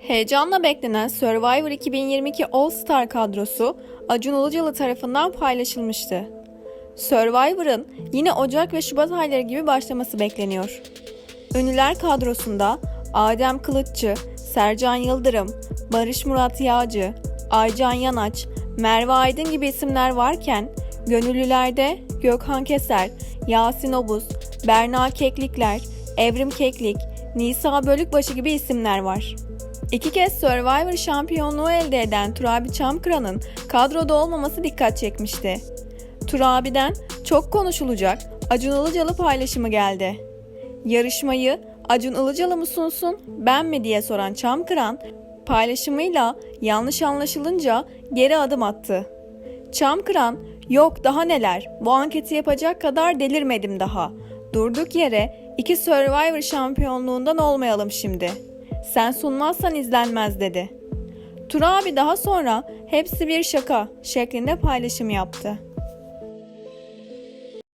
Heyecanla beklenen Survivor 2022 All Star kadrosu Acun Ilıcalı tarafından paylaşılmıştı. Survivor'ın yine Ocak ve Şubat ayları gibi başlaması bekleniyor. Ünlüler kadrosunda Adem Kılıççı, Sercan Yıldırım, Barış Murat Yağcı, Aycan Yanaç, Merve Aydın gibi isimler varken gönüllülerde Gökhan Keser, Yasin Obuz, Berna Keklikler, Evrim Keklik, Nisa Bölükbaşı gibi isimler var. İki kez Survivor şampiyonluğu elde eden Turabi Çamkıran'ın kadroda olmaması dikkat çekmişti. Turabi'den çok konuşulacak Acun Ilıcalı paylaşımı geldi. Yarışmayı Acun Ilıcalı mı sunsun ben mi diye soran Çamkıran paylaşımıyla yanlış anlaşılınca geri adım attı. Çamkıran yok daha neler bu anketi yapacak kadar delirmedim daha. Durduk yere iki Survivor şampiyonluğundan olmayalım şimdi. Sen sunmazsan izlenmez dedi. Turabi daha sonra hepsi bir şaka şeklinde paylaşım yaptı.